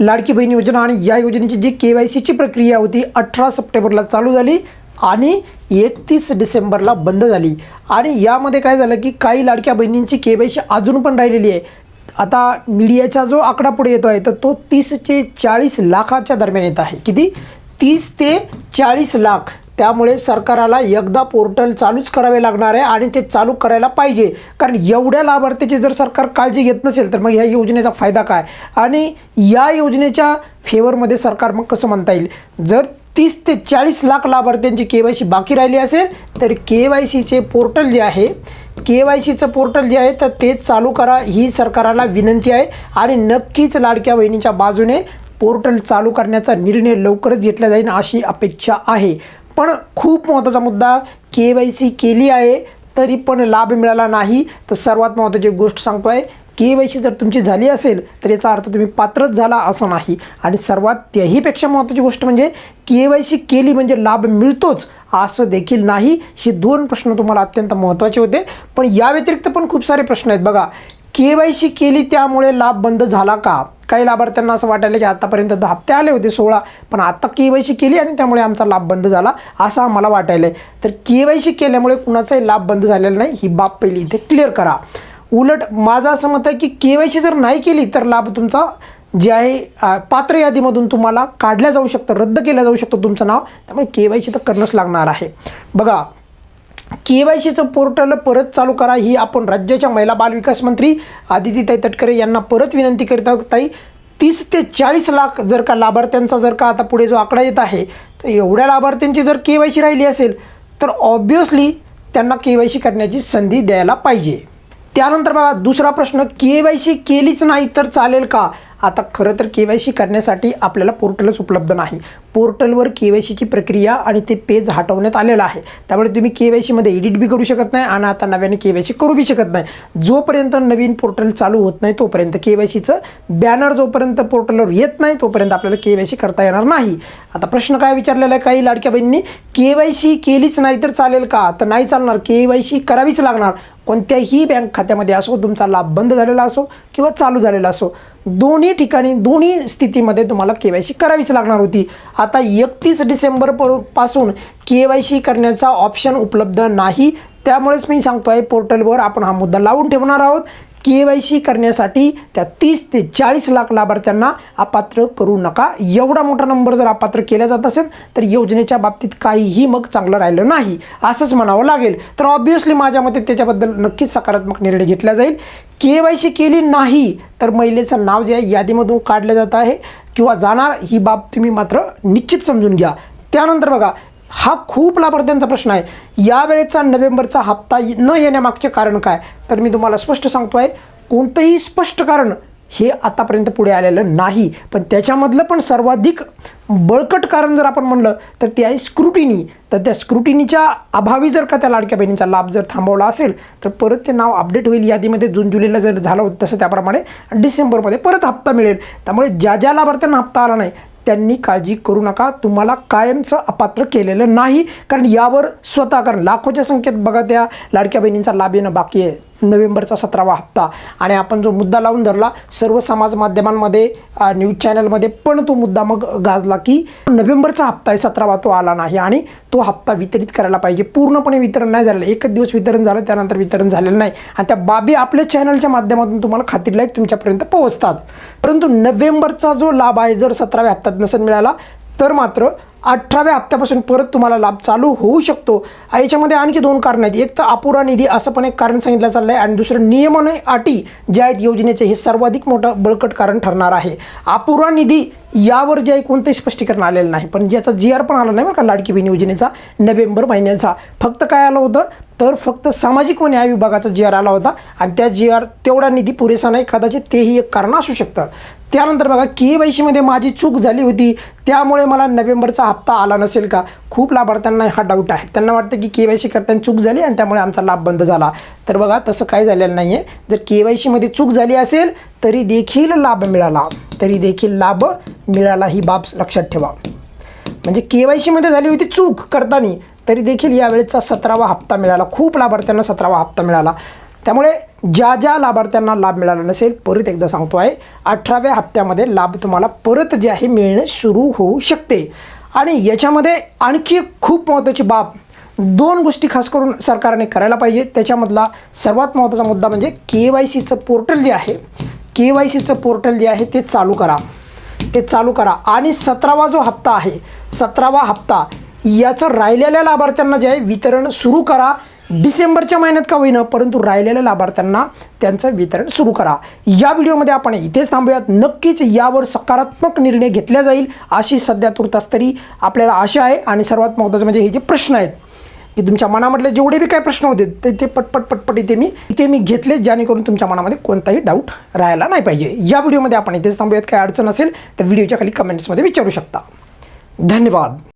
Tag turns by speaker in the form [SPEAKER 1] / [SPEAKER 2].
[SPEAKER 1] लाडकी बहीण योजना आणि या योजनेची जी के वाय सीची प्रक्रिया होती अठरा सप्टेंबरला चालू झाली आणि एकतीस डिसेंबरला बंद झाली. आणि यामध्ये काय झालं की काही लाडक्या बहिणींची के वाय सी अजून पण राहिलेली आहे. आता मीडियाचा जो आकडा पुढे येतो आहे तर तो तीस ते चाळीस लाखाच्या दरम्यान येत आहे. किती? तीस ते चाळीस लाख. त्यामुळे सरकाराला एकदा पोर्टल चालूच करावे लागणार आहे आणि ते चालू करायला पाहिजे. कारण एवढ्या लाभार्थीची जर सरकार काळजी घेत नसेल तर मग ह्या योजनेचा फायदा काय? आणि या योजनेच्या फेवरमध्ये सरकार मग कसं म्हणता येईल? जर तीस ते चाळीस लाख लाभार्थ्यांची के वाय सी बाकी राहिली असेल तर के वाय सीचे पोर्टल जे आहे के वाय सीचं पोर्टल जे आहे तर ते चालू करा ही सरकाराला विनंती आहे. आणि नक्कीच लाडक्या बहिणीच्या बाजूने पोर्टल चालू करण्याचा निर्णय लवकरच घेतला जाईल अशी अपेक्षा आहे. पण खूप महत्त्वाचा मुद्दा के वाय सी केली आहे तरी पण लाभ मिळाला नाही. तर सर्वात महत्त्वाची गोष्ट सांगतो आहे के वाय सी जर तुमची झाली असेल तर याचा अर्थ तुम्ही पात्रच झाला असं नाही. आणि सर्वात त्याहीपेक्षा महत्त्वाची गोष्ट म्हणजे के वाय सी केली म्हणजे लाभ मिळतोच असं देखील नाही. हे दोन प्रश्न तुम्हाला अत्यंत महत्त्वाचे होते. पण या व्यतिरिक्त पण खूप सारे प्रश्न आहेत. बघा के वाय सी केली त्यामुळे लाभ बंद झाला का? काही लाभार्थ्यांना असं वाटायला की आतापर्यंत दहा हप्ते आले होते सोळा पण आता के वाय सी केली आणि त्यामुळे आमचा लाभ बंद झाला असं आम्हाला वाटायला तर के वाय सी केल्यामुळे कुणाचाही लाभ बंद झालेला नाही ही बाब पहिली इथे क्लिअर करा. उलट माझं असं मत आहे की के वाय सी जर नाही केली तर लाभ तुमचा जे आहे पात्र यादीमधून तुम्हाला काढल्या जाऊ शकतं रद्द केलं जाऊ शकतं तुमचं नाव. त्यामुळे के वाय सी तर करणंच लागणार आहे. बघा के वाय सीचं पोर्टल परत चालू करा. ही आपण राज्याच्या महिला बालविकास मंत्री आदितीताई तटकरे यांना परत विनंती करीत आहोत. ताई तीस ते चाळीस लाख जर का लाभार्थ्यांचा जर का आता पुढे जो आकडा येत आहे तर एवढ्या लाभार्थ्यांची जर के वाय सी राहिली असेल तर ऑब्वियसली त्यांना के वाय सी करण्याची संधी द्यायला पाहिजे. त्यानंतर बघा दुसरा प्रश्न के वाय सी केलीच नाही तर चालेल का? आता खरं तर के वाय सी करण्यासाठी आपल्याला पोर्टलच उपलब्ध नाही. पोर्टलवर के वाय सीची प्रक्रिया आणि ते पेज हटवण्यात आलेलं आहे. त्यामुळे तुम्ही के वाय सीमध्ये एडिट बी करू शकत नाही आणि आता नव्याने के वाय सी करू बी शकत नाही. जोपर्यंत नवीन पोर्टल चालू होत नाही तोपर्यंत के वाय सीचं बॅनर जोपर्यंत पोर्टलवर येत नाही तोपर्यंत आपल्याला के वाय सी करता येणार नाही. आता प्रश्न काय विचारलेला आहे काही लाडक्या बहिणींनी? के वाय सी केलीच नाही तर चालेल का? तर नाही चालणार. के वाय सी करावीच लागणार. कोणत्याही बँक खात्यामध्ये असो तुमचा लाभ बंद झालेला असो किंवा चालू झालेला असो. दोन्ही ठिकाणी दोन्ही स्थितीमध्ये तुम्हाला के वाय सी करावीच लागणार होती. आता एकतीस डिसेंबर पर- पासून के वाय सी करण्याचा ऑप्शन उपलब्ध नाही. त्यामुळेच मी सांगतो आहे पोर्टलवर आपण हा मुद्दा लावून ठेवणार आहोत. के वाय सी करण्यासाठी त्या तीस ते चाळीस लाख लाभार्थ्यांना अपात्र करू नका. एवढा मोठा नंबर जर अपात्र केला जात असेल तर योजनेच्या बाबतीत काहीही मग चांगलं राहिलं नाही. असंच म्हणावं लागेल. तर ऑब्विसली माझ्या मते त्याच्याबद्दल नक्कीच सकारात्मक निर्णय घेतला जाईल. के वाय सी केली नाही तर महिलेचं नाव जे आहे यादीमधून काढलं जात आहे. किंवा जाणार ही बाब तुम्ही मात्र निश्चित समजून घ्या. त्यानंतर बघा हा खूप लाभार्थ्यांचा प्रश्न आहे. यावेळेचा नोव्हेंबरचा हप्ता न येण्यामागचे कारण काय? तर मी तुम्हाला स्पष्ट सांगतो आहे कोणतंही स्पष्ट कारण हे आतापर्यंत पुढे आलेलं नाही. पण त्याच्यामधलं पण सर्वाधिक बळकट कारण जर आपण म्हणलं तर ते आहे स्क्रुटिनी. तर त्या स्क्रुटिनीच्या अभावी जर का त्या लाडक्या बहिणींचा लाभ जर थांबवला असेल तर परत ते नाव अपडेट होईल. यादीमध्ये जून जुलैला जर झालं होतं तसं त्याप्रमाणे डिसेंबरमध्ये परत हप्ता मिळेल. त्यामुळे ज्या ज्या लाभार्थ्यांना हप्ता आला नाही त्यांनी काळजी करू नका. तुम्हाला कायमचं अपात्र केलेलं नाही. कारण यावर स्वतः कारण लाखोच्या संख्येत बघा त्या लाडक्या बहिणींचा लाभ येणं बाकी आहे. नोव्हेंबरचा सतरावा हप्ता. आणि आपण जो मुद्दा लावून धरला सर्व समाज माध्यमांमध्ये न्यूज चॅनलमध्ये पण तो मुद्दा मग गाजला की नोव्हेंबरचा हप्ता आहे सतरावा तो आला नाही आणि तो हप्ता वितरित करायला पाहिजे. पूर्णपणे वितरण नाही झालेलं. एकच दिवस वितरण झालं त्यानंतर वितरण झालेलं नाही. आणि त्या बाबी आपल्या चॅनलच्या माध्यमातून तुम्हाला खात्रीलायक तुमच्यापर्यंत पोहोचतात. परंतु नोव्हेंबरचा जो लाभ आहे जर सतराव्या हप्त्यात नसेल मिळाला तर मात्र अठराव्या हप्त्यापासून परत तुम्हाला लाभ चालू होऊ शकतो. याच्यामध्ये आणखी दोन कारणं आहेत. एक तर अपुरा निधी असं पण एक कारण सांगितलं चाललं आहे आणि दुसरं नियमन अटी ज्या आहेत योजनेचे हे सर्वाधिक मोठं बळकट कारण ठरणार आहे. अपुरा निधी यावर जे आहे कोणतंही स्पष्टीकरण आलेलं नाही. पण ज्याचा जी आर पण आला नाही बरं का लाडकी बहीण योजनेचा नोव्हेंबर महिन्याचा. फक्त काय आलं होतं? तर फक्त सामाजिक व न्याय विभागाचा जी आर आला होता आणि त्या जी आर तेवढा निधी पुरेसा नाही. कदाचित तेही एक कारण असू शकतं. त्यानंतर बघा के वाय सीमध्ये माझी चूक झाली होती. त्यामुळे मला नोव्हेंबरचा हप्ता आला नसेल का? खूप लाभार्थ्यांना हा डाऊट आहे. त्यांना वाटतं की के वाय सी करताना चूक झाली आणि त्यामुळे आमचा लाभ बंद झाला. तर बघा तसं काही झालेलं नाही आहे जर के वाय सीमध्ये चूक झाली असेल तरी देखील लाभ मिळाला. तरी देखील लाभ मिळाला ही बाब लक्षात ठेवा. म्हणजे के वाय सीमध्ये झाली होती चूक करताना तरी देखील यावेळेचा सतरावा हप्ता मिळाला. खूप लाभार्थ्यांना सतरावा हप्ता मिळाला. त्यामुळे ज्या ज्या लाभार्थ्यांना लाभ मिळाला नसेल परत एकदा सांगतो आहे अठराव्या हप्त्यामध्ये लाभ तुम्हाला परत जे आहे मिळणे सुरू होऊ शकते. आणि याच्यामध्ये आणखी खूप महत्त्वाची बाब दोन गोष्टी खास करून सरकारने करायला पाहिजे. त्याच्यामधला सर्वात महत्त्वाचा मुद्दा म्हणजे के वाय सीचं पोर्टल जे आहे के वाय सीचं पोर्टल जे आहे ते चालू करा. ते चालू करा. आणि सतरावा जो हप्ता आहे सतरावा हप्ता याचं राहिलेल्या लाभार्थ्यांना जे आहे वितरण सुरू करा. डिसेंबरच्या महिन्यात का होईना परंतु राहिलेल्या लाभार्थ्यांना त्यांचं वितरण सुरू करा. या व्हिडिओमध्ये आपण इथेच थांबूयात. नक्कीच यावर सकारात्मक निर्णय घेतला जाईल अशी सध्या तुर्तास तरी आपल्याला आशा आहे आणि सर्वात महत्त्वाचं म्हणजे हे जे प्रश्न आहेत की तुमच्या मनामधले जेवढे बी काय प्रश्न होते ते ते पटपट पटपट इथे मी इथे मी घेतले जेणेकरून तुमच्या मनामध्ये कोणताही डाऊट राहायला नाही पाहिजे. या व्हिडिओमध्ये आपण इथेच थांबूयात. काही अडचण असेल तर व्हिडिओच्या खाली कमेंट्समध्ये विचारू शकता. धन्यवाद.